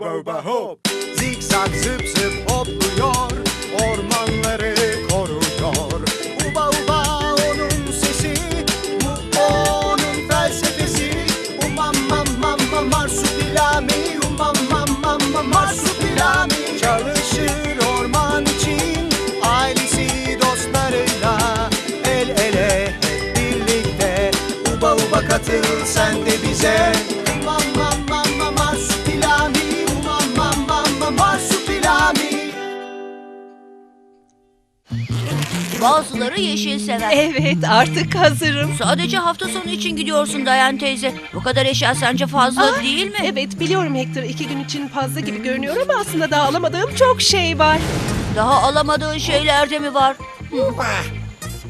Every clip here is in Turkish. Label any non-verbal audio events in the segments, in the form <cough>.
Uba hop. Zikzak zıp zıp hopluyor Ormanları koruyor. Uba uba onun sesi Bu onun felsefesi. Umam mam mam mam marsupilami Umam mam mam mam marsupilami. Çalışır orman için Ailesi dostlarıyla El ele hep birlikte. Uba uba katıl sen de bize Bazıları yeşil sever. Evet artık hazırım. Sadece hafta sonu için gidiyorsun Dayan teyze. Bu kadar eşya sence fazla değil mi? Evet biliyorum Hector iki gün için fazla gibi görünüyor ama aslında daha alamadığım çok şey var. Daha alamadığın şeyler de mi var?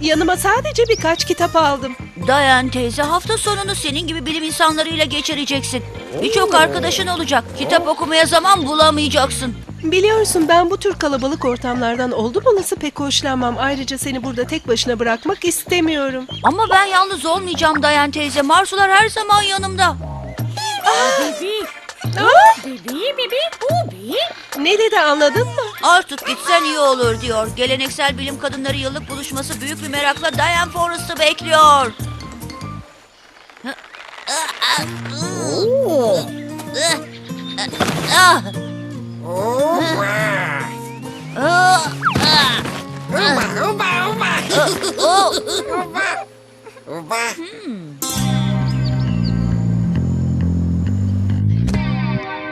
Yanıma sadece birkaç kitap aldım. Dayan teyze hafta sonunu senin gibi bilim insanlarıyla geçireceksin. Birçok arkadaşın olacak. Kitap okumaya zaman bulamayacaksın. Biliyorsun ben bu tür kalabalık ortamlardan oldum olası pek hoşlanmam. Ayrıca seni burada tek başına bırakmak istemiyorum. Ama ben yalnız olmayacağım Dayan teyze. Marsular her zaman yanımda. Ne dedi anladın mı? Artık gitsen iyi olur diyor. Geleneksel bilim kadınları yıllık buluşması büyük bir merakla Diane Forrest'ı bekliyor.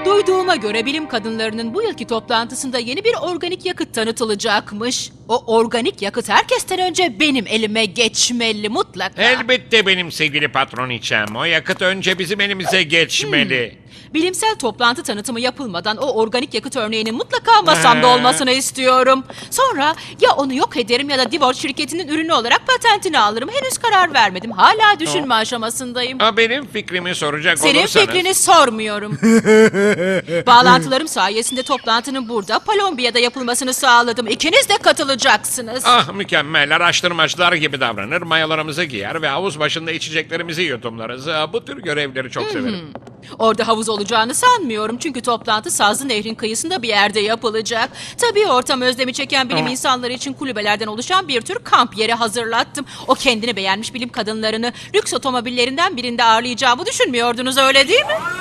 Duyduğuma göre bilim kadınlarının bu yılki toplantısında yeni bir organik yakıt tanıtılacakmış. O organik yakıt herkesten önce benim elime geçmeli mutlaka. Elbette benim sevgili patron içem. O yakıt önce bizim elimize geçmeli. Bilimsel toplantı tanıtımı yapılmadan o organik yakıt örneğinin mutlaka masamda olmasını istiyorum. Sonra ya onu yok ederim ya da Divor şirketinin ürünü olarak patentini alırım. Henüz karar vermedim. Hala düşünme aşamasındayım. Ha, benim fikrimi soracak Senin olursanız... fikrini sormuyorum. <laughs> Bağlantılarım sayesinde toplantının burada Palombiya'da yapılmasını sağladım. İkiniz de katılacaksınız. Ah mükemmel. Araştırmacılar gibi davranır. Mayalarımızı giyer ve havuz başında içeceklerimizi yudumlarız. Ah, Bu tür görevleri çok severim. Orada havuz olacağını sanmıyorum çünkü toplantı Sazlı Nehrin kıyısında bir yerde yapılacak. Tabii ortam özlemi çeken bilim insanları için kulübelerden oluşan bir tür kamp yeri hazırlattım. O kendini beğenmiş bilim kadınlarını lüks otomobillerinden birinde ağırlayacağımı düşünmüyordunuz öyle değil mi?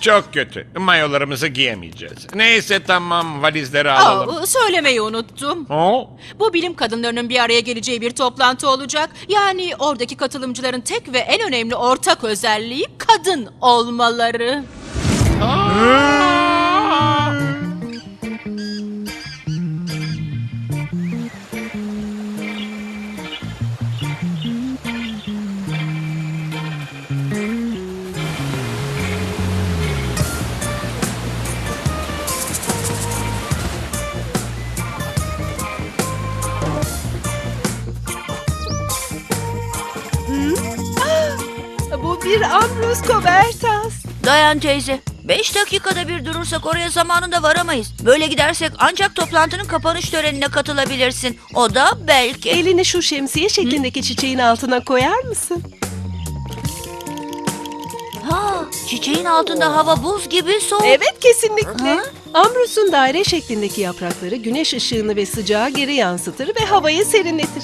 Çok kötü. Mayolarımızı giyemeyeceğiz. Neyse tamam valizleri alalım. Aa, söylemeyi unuttum. Oh, Bu bilim kadınlarının bir araya geleceği bir toplantı olacak. Yani oradaki katılımcıların tek ve en önemli ortak özelliği kadın olmaları. Bu bir Ambrose Cobertas. Dayan teyze. Beş dakikada bir durursak oraya zamanında varamayız. Böyle gidersek ancak toplantının kapanış törenine katılabilirsin. O da belki. Elini şu şemsiye şeklindeki çiçeğin altına koyar mısın? Ha, çiçeğin altında hava buz gibi soğuk. Evet kesinlikle. Ha? Daire şeklindeki yaprakları güneş ışığını ve sıcağı geri yansıtır ve havayı serinletir.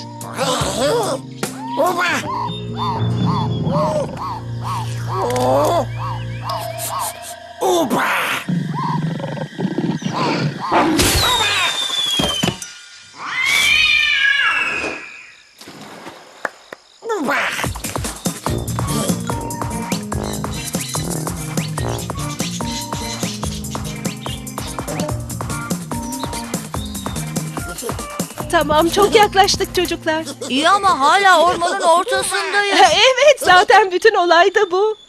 Tamam çok yaklaştık çocuklar. İyi ama hala ormanın ortasındayız. <laughs> evet zaten bütün olay da bu.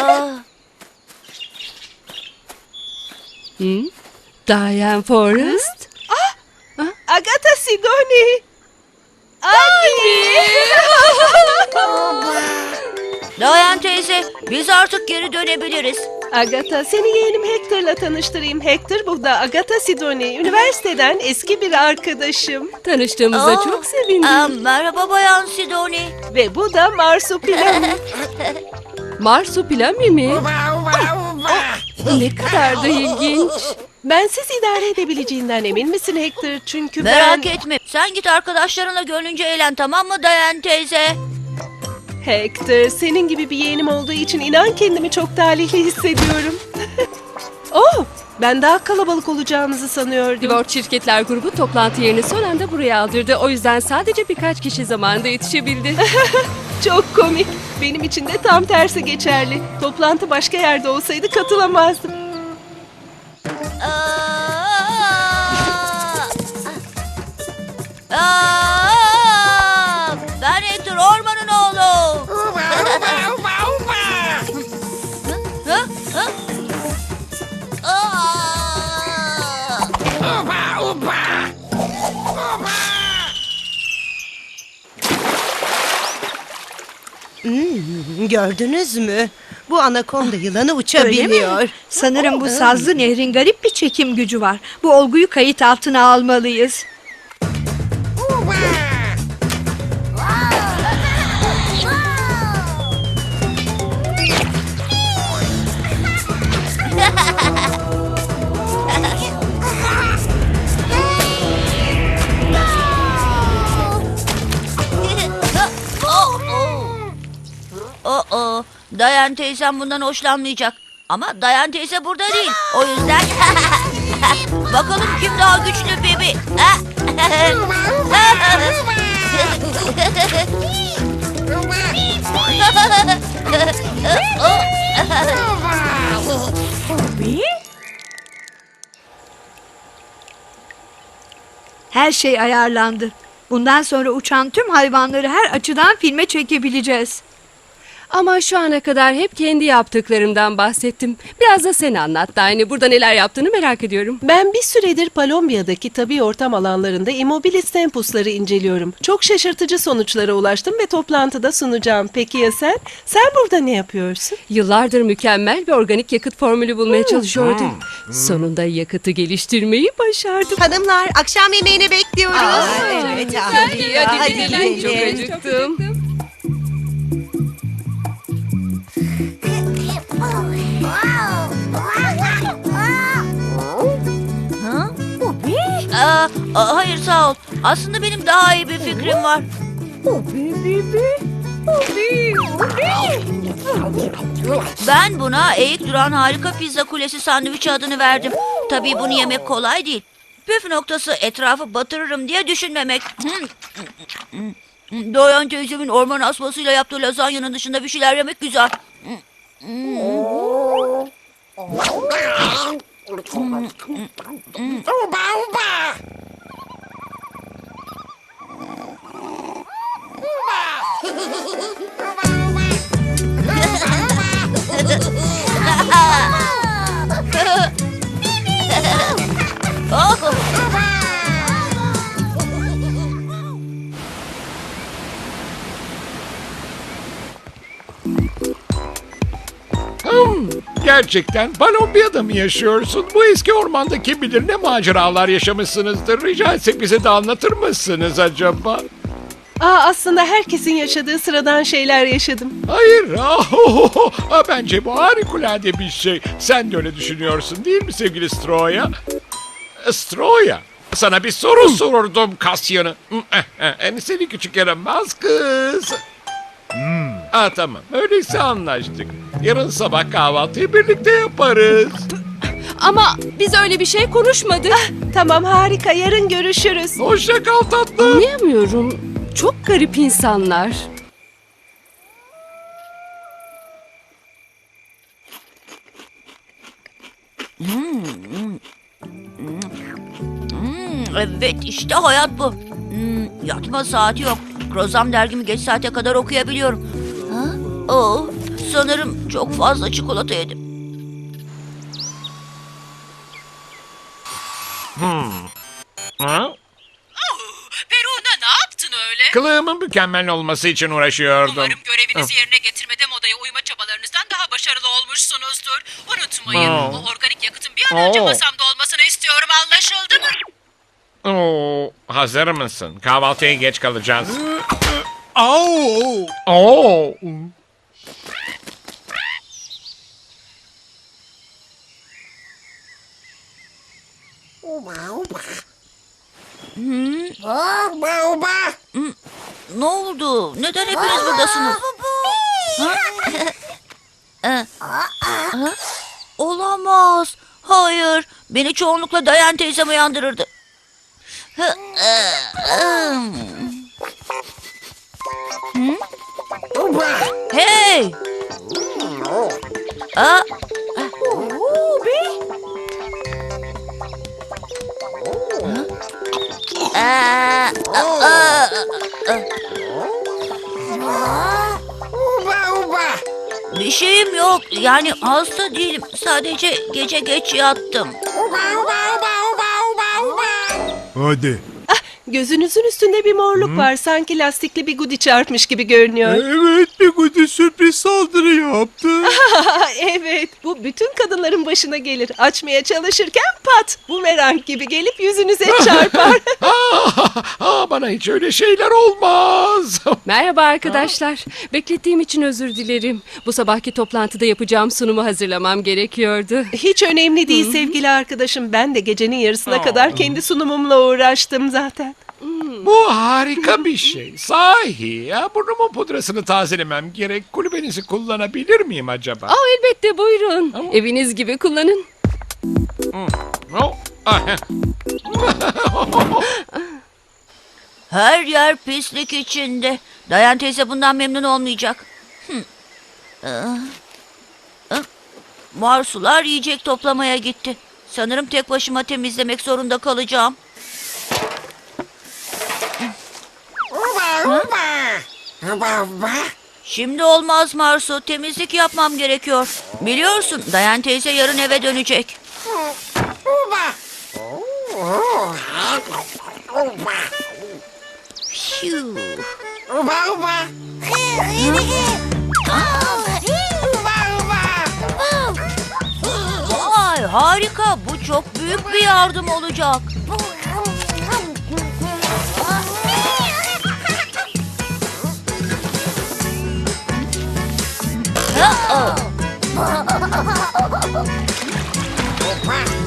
Aa, Diane Forrest. Agatha Sidoni. Anne. Dayan <laughs> teyze, biz artık geri dönebiliriz. Agatha seni yeğenim Hector'la tanıştırayım. Hector bu da Agatha Sidoni. Üniversiteden eski bir arkadaşım. Tanıştığımıza Aa, çok sevindim. Aa, merhaba Bayan Sidoni. Ve bu da Marsupilami. <laughs> Marsupilami mi? Ne kadar da ilginç. Bensiz idare edebileceğinden emin misin Hector? Çünkü Merak ben... etme. Sen git arkadaşlarınla gönlünce eğlen tamam mı Dayan teyze? Hector, senin gibi bir yeğenim olduğu için inan kendimi çok talihli hissediyorum. <laughs> oh, ben daha kalabalık olacağımızı sanıyordum. Divort Şirketler Grubu toplantı yerini son anda buraya aldırdı. O yüzden sadece birkaç kişi zamanında yetişebildi. <laughs> Çok komik. Benim için de tam tersi geçerli. Toplantı başka yerde olsaydı katılamazdım. Aa! Aa! Gördünüz mü? Bu anakonda yılanı Öyle mi? uçabiliyor. Sanırım bu sazlı nehrin garip bir çekim gücü var. Bu olguyu kayıt altına almalıyız. Dayan teyzem bundan hoşlanmayacak. Ama Dayan teyze burada değil. O yüzden <laughs> bakalım kim daha güçlü Bibi. <laughs> Her şey ayarlandı. Bundan sonra uçan tüm hayvanları her açıdan filme çekebileceğiz. Ama şu ana kadar hep kendi yaptıklarımdan bahsettim. Biraz da sen anlat Dani. Burada neler yaptığını merak ediyorum. Ben bir süredir Palombiya'daki tabi ortam alanlarında Immobilis tempusları inceliyorum. Çok şaşırtıcı sonuçlara ulaştım ve toplantıda sunacağım. Peki ya sen? Sen burada ne yapıyorsun? Yıllardır mükemmel bir organik yakıt formülü bulmaya çalışıyordum. Sonunda yakıtı geliştirmeyi başardım. Hanımlar akşam yemeğini bekliyoruz. evet, Hadi, hadi, hadi gidelim. Çok acıktım. Aa, hayır sağ ol. Aslında benim daha iyi bir fikrim var. Ben buna eğik duran harika pizza kulesi sandviçi adını verdim. Tabii bunu yemek kolay değil. Püf noktası etrafı batırırım diye düşünmemek. <laughs> Doyan teyzemin orman asmasıyla yaptığı lazanyanın dışında bir şeyler yemek güzel. <laughs> Gerçekten Balombiya'da mı yaşıyorsun? Bu eski ormanda kim bilir ne maceralar yaşamışsınızdır. Rica etsek bize de anlatır mısınız acaba? Aa, aslında herkesin yaşadığı sıradan şeyler yaşadım. Hayır. <laughs> ahohoho. Ha, Bence bu harikulade bir şey. Sen de öyle düşünüyorsun değil mi sevgili Stroya? Stroya. Sana bir soru sordum Kasyan'ı. Seni küçük yaramaz kız. Ha tamam. Öyleyse anlaştık. Yarın sabah kahvaltıyı birlikte yaparız. Ama biz öyle bir şey konuşmadık. Tamam harika yarın görüşürüz. Hoşça kal tatlım. Anlayamıyorum. Çok garip insanlar. Hmm, evet işte hayat bu. Hmm, yatma saati yok. Krozam dergimi geç saate kadar okuyabiliyorum. Ha? Oh, sanırım çok fazla çikolata yedim. Ha? Peru'na ne yaptın öyle? Kılığımın mükemmel olması için uğraşıyordum. Umarım görevinizi yerine getirmede modaya uyma çabalarınızdan daha başarılı olmuşsunuzdur. Unutmayın, Aa. o organik yakıtın bir an önce Aa. masamda olmasını istiyorum anlaşıldı mı? Oo, hazır mısın? Kahvaltıya geç kalacağız. Oo. Oo. Ne oldu? Neden hepiniz buradasınız? Ha? Ee, <laughs> ha? Olamaz. Hayır. Beni çoğunlukla Dayan teyzem uyandırırdı. Hı, e. Hı? Hey! Aa, Aa, aa, Bir şeyim yok. Yani hasta değilim. Sadece gece geç yattım. Hadi. Gözünüzün üstünde bir morluk var. Sanki lastikli bir gudi çarpmış gibi görünüyor. Evet bir gudi sürpriz saldırı yaptı. <laughs> evet, bu bütün kadınların başına gelir. Açmaya çalışırken pat, bumerang gibi gelip yüzünüze <laughs> çarpar. <laughs> Aa, aa, bana hiç öyle şeyler olmaz. Merhaba arkadaşlar. Beklettiğim için özür dilerim. Bu sabahki toplantıda yapacağım sunumu hazırlamam gerekiyordu. Hiç önemli değil sevgili arkadaşım. Ben de gecenin yarısına kadar kendi sunumumla uğraştım zaten. Bu harika bir şey. Sahi ya burnumun pudrasını tazelemem gerek. Kulübenizi kullanabilir miyim acaba? Aa elbette buyurun. Eviniz gibi kullanın. Oh, ah. <laughs> Her yer pislik içinde. Dayan teyze bundan memnun olmayacak. Hı. Aa, aa. Marsular yiyecek toplamaya gitti. Sanırım tek başıma temizlemek zorunda kalacağım. Şimdi olmaz Marsu. Temizlik yapmam gerekiyor. Biliyorsun Dayan teyze yarın eve dönecek. Phew. Vay harika. Bu çok büyük bir yardım olacak. Ha, <laughs>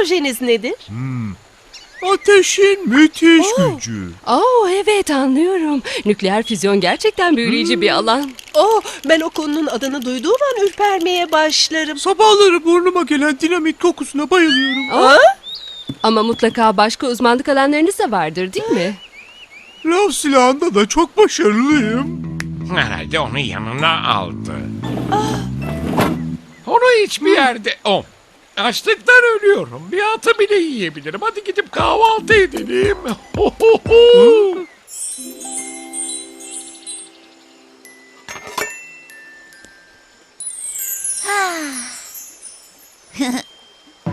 projeniz nedir? Ateşin müthiş gücü. Oo evet anlıyorum. Nükleer füzyon gerçekten büyüleyici bir alan. Oh, ben o konunun adını duyduğum an ürpermeye başlarım. Sabahları burnuma gelen dinamit kokusuna bayılıyorum. Aa? Ama mutlaka başka uzmanlık alanlarınız da vardır değil mi? Lav silahında da çok başarılıyım. Herhalde onu yanına aldı. Onu hiçbir yerde... Oh. Açlıktan ölüyorum. Bir atı bile yiyebilirim. Hadi gidip kahvaltı edelim. <laughs>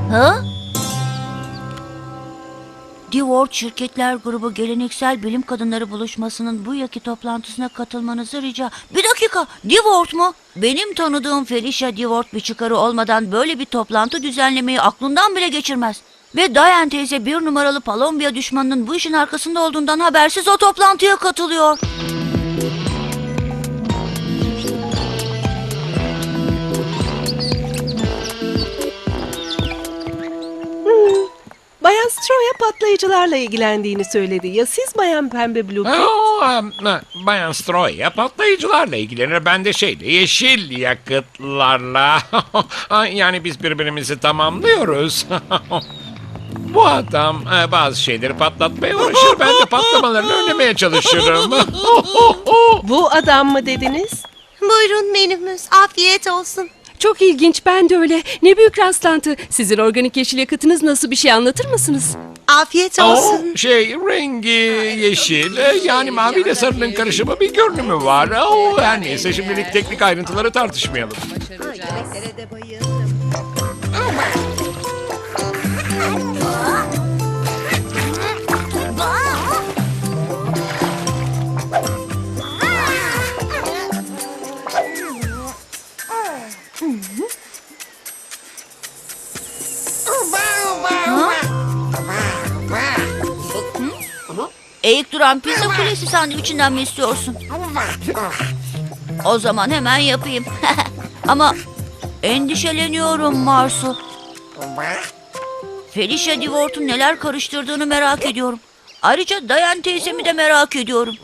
Ha? Divort Şirketler Grubu Geleneksel Bilim Kadınları Buluşması'nın bu yaki toplantısına katılmanızı rica... Bir dakika, Divort mu? Benim tanıdığım Felicia Divort bir çıkarı olmadan böyle bir toplantı düzenlemeyi aklından bile geçirmez. Ve Diane teyze bir numaralı Palombiya düşmanının bu işin arkasında olduğundan habersiz o toplantıya katılıyor. Stroya patlayıcılarla ilgilendiğini söyledi. Ya siz Bayan Pembe Blue? Oh, em, Bayan Stroya patlayıcılarla ilgilenir. Ben de şeyle yeşil yakıtlarla. <laughs> Ay, yani biz birbirimizi tamamlıyoruz. <laughs> Bu adam e, bazı şeyleri patlatmaya uğraşır. Ben de patlamalarını önlemeye çalışırım. <laughs> Bu adam mı dediniz? Buyurun menümüz. Afiyet olsun. Çok ilginç ben de öyle. Ne büyük rastlantı. Sizin organik yeşil yakıtınız nasıl bir şey anlatır mısınız? Afiyet olsun. O şey rengi yeşil e, yani mavi ile sarının karışımı bir görünümü var. O her neyse şimdilik teknik ayrıntıları tartışmayalım. Eğik duran pizza kulesi sandviçinden mi istiyorsun? O zaman hemen yapayım. <laughs> Ama endişeleniyorum Marsu. Felicia Divort'un neler karıştırdığını merak ediyorum. Ayrıca Dayan teyzemi de merak ediyorum.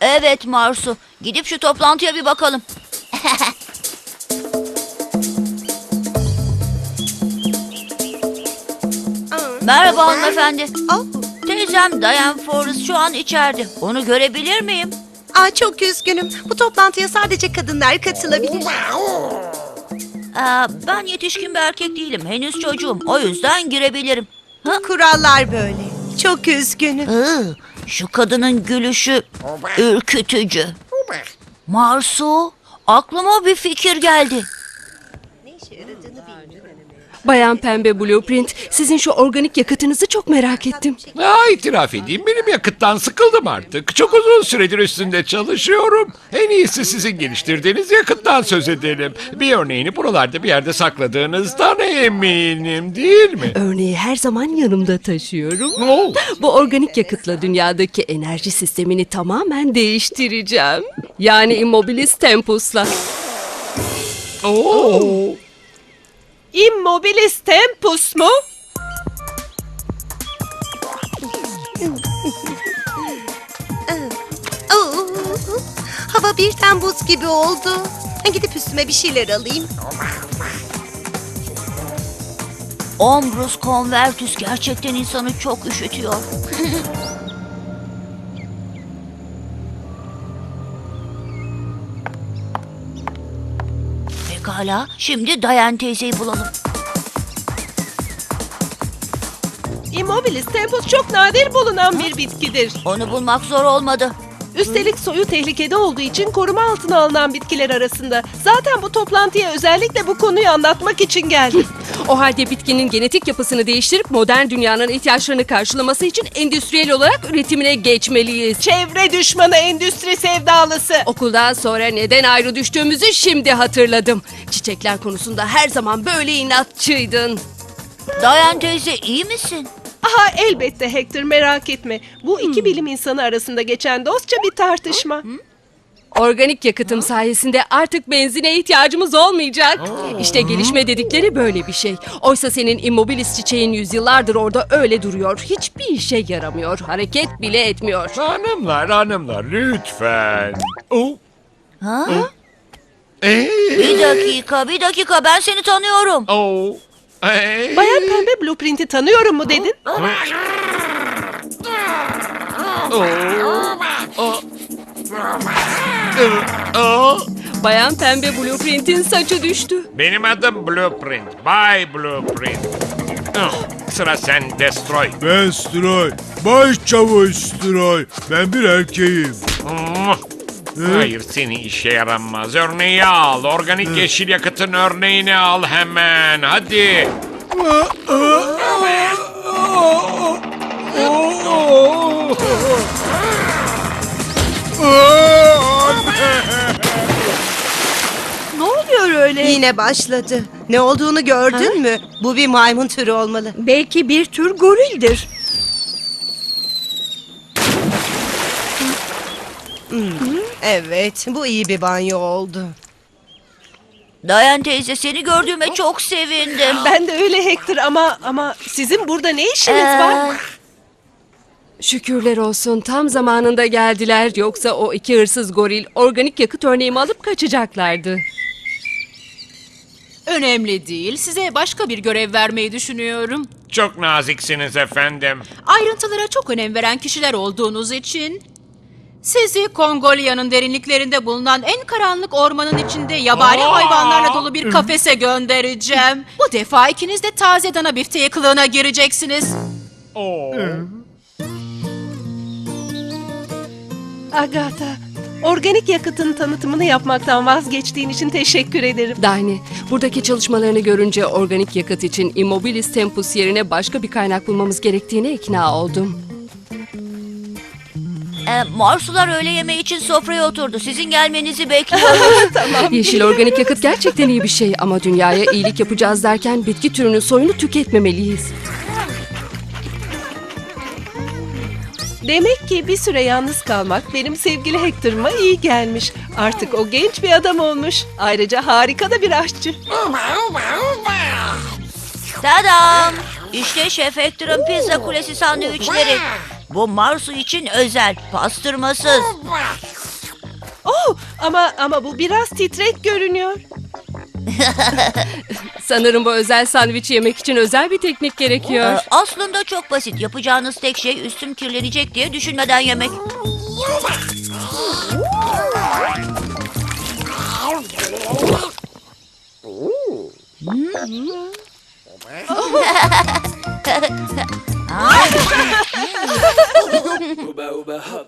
Evet Marsu. Gidip şu toplantıya bir bakalım. <laughs> Merhaba hanımefendi. Oh, Teyzem Diane Forrest şu an içeride. Onu görebilir miyim? aa, çok üzgünüm. Bu toplantıya sadece kadınlar katılabilir. Aa, ben yetişkin bir erkek değilim. Henüz çocuğum. O yüzden girebilirim. Kurallar böyle. Çok üzgünüm. Iı, şu kadının gülüşü ürkütücü. Marsu, aklıma bir fikir geldi. Bayan Pembe Blueprint, sizin şu organik yakıtınızı çok merak ettim. Ha, itiraf edeyim benim yakıttan sıkıldım artık. Çok uzun süredir üstünde çalışıyorum. En iyisi sizin geliştirdiğiniz yakıttan söz edelim. Bir örneğini buralarda bir yerde sakladığınızdan eminim değil mi? Örneği her zaman yanımda taşıyorum. Oo. <laughs> Bu organik yakıtla dünyadaki enerji sistemini tamamen değiştireceğim. Yani Immobilis Tempus'la. Oo. Immobilis tempus mu? Oo, hava birden buz gibi oldu. Gidip üstüme bir şeyler alayım. Ombrus convertus gerçekten insanı çok üşütüyor. <laughs> Pekala, şimdi Dayan teyzeyi bulalım. Immobilis tempus çok nadir bulunan bir bitkidir. Onu bulmak zor olmadı. Üstelik soyu tehlikede olduğu için koruma altına alınan bitkiler arasında. Zaten bu toplantıya özellikle bu konuyu anlatmak için geldim. O halde bitkinin genetik yapısını değiştirip modern dünyanın ihtiyaçlarını karşılaması için endüstriyel olarak üretimine geçmeliyiz. Çevre düşmanı endüstri sevdalısı. Okuldan sonra neden ayrı düştüğümüzü şimdi hatırladım. Çiçekler konusunda her zaman böyle inatçıydın. Dayan teyze iyi misin? Aha elbette Hector merak etme. Bu iki bilim insanı arasında geçen dostça bir tartışma. Organik yakıtım sayesinde artık benzine ihtiyacımız olmayacak. İşte gelişme dedikleri böyle bir şey. Oysa senin immobilis çiçeğin yüzyıllardır orada öyle duruyor. Hiçbir işe yaramıyor. Hareket bile etmiyor. Hanımlar hanımlar lütfen. Oo. Ha? Ee? Bir dakika, bir dakika ben seni tanıyorum. Oo. Ee? Bayan Pembe Blueprint'i tanıyorum mu dedin? Bayan Pembe Blueprint'in saçı düştü. Benim adım Blueprint. Bay Blueprint. Ah, Sıra sen Destroy. Ben Stroy. Başçavuş Stroy. Ben bir erkeğim. Hmm. Hayır seni işe yaramaz. Örneği al. Organik yeşil yakıtın örneğini al hemen. Hadi. Ne oluyor öyle? Yine başladı. Ne olduğunu gördün mü? Bu bir maymun türü olmalı. Belki bir tür gorildir. Evet, bu iyi bir banyo oldu. Dayan teyze seni gördüğüme çok sevindim. <gasps> Ben de öyle Hector ama ama sizin burada ne işiniz var? Ee, Şükürler olsun tam zamanında geldiler. Yoksa o iki hırsız goril organik yakıt örneğimi alıp kaçacaklardı. Önemli değil. Size başka bir görev vermeyi düşünüyorum. Çok naziksiniz efendim. Ayrıntılara çok önem veren kişiler olduğunuz için Sizi Kongolya'nın derinliklerinde bulunan en karanlık ormanın içinde yabani hayvanlarla dolu bir kafese göndereceğim. Bu defa ikiniz de taze dana bifteği kılığına gireceksiniz. Oo. Agatha, organik yakıtın tanıtımını yapmaktan vazgeçtiğin için teşekkür ederim. Dani, buradaki çalışmalarını görünce organik yakıt için Immobilis Tempus yerine başka bir kaynak bulmamız gerektiğine ikna oldum. E, Marsular öğle yemeği için sofraya oturdu. Sizin gelmenizi bekliyoruz. <laughs> Yeşil organik yakıt gerçekten iyi bir şey ama dünyaya iyilik yapacağız derken bitki türünün soyunu tüketmemeliyiz. Demek ki bir süre yalnız kalmak benim sevgili Hector'ıma iyi gelmiş. Artık o genç bir adam olmuş. Ayrıca harika da bir aşçı. Tadam! İşte Şef Hector'ın pizza kulesi sandviçleri. Bu Marsu için özel, pastırmasız. Oh, ama ama bu biraz titrek görünüyor. <laughs> Sanırım bu özel sandviçi yemek için özel bir teknik gerekiyor. Ee, aslında çok basit. Yapacağınız tek şey üstüm kirlenecek diye düşünmeden yemek. <laughs> Uba, uba, hop.